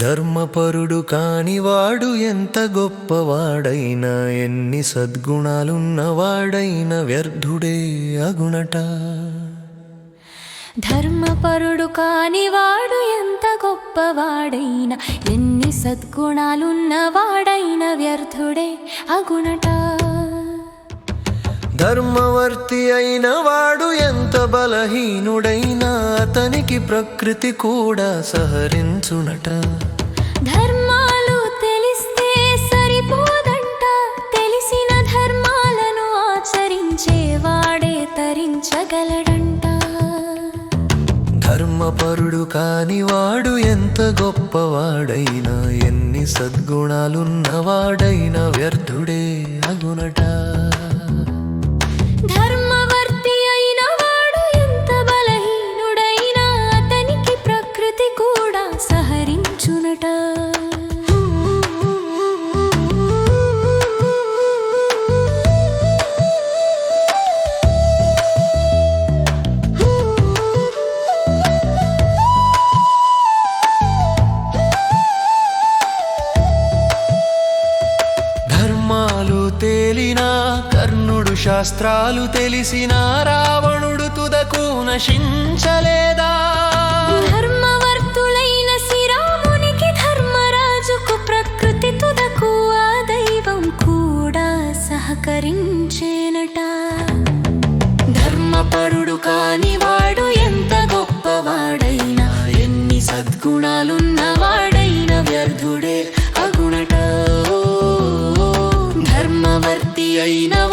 ధర్మపరుడు కానివాడు ఎంత గొప్పవాడైనా ఎన్ని సద్గుణాలున్నవాడైన వ్యర్థుడే అగుణట ధర్మపరుడు కానివాడు ఎంత గొప్పవాడైన ఎన్ని సద్గుణాలున్నవాడైన వ్యర్థుడే అగుణట ధర్మవర్తి అయిన వాడు ఎంత బలహీనుడైనా అతనికి ప్రకృతి కూడా సహరించునట. ధర్మాలు తెలిస్తే సరిపోదంట. తెలిసిన ధర్మాలను ఆచరించేవాడే తరించగలడంట. ధర్మపరుడు కానివాడు ఎంత గొప్పవాడైనా ఎన్ని సద్గుణాలున్నవాడైన వ్యర్థుడే అగునట. కర్ణుడు శాస్త్రాలు తెలిసిన రావణుడు తుదకు నశించలే. అయిన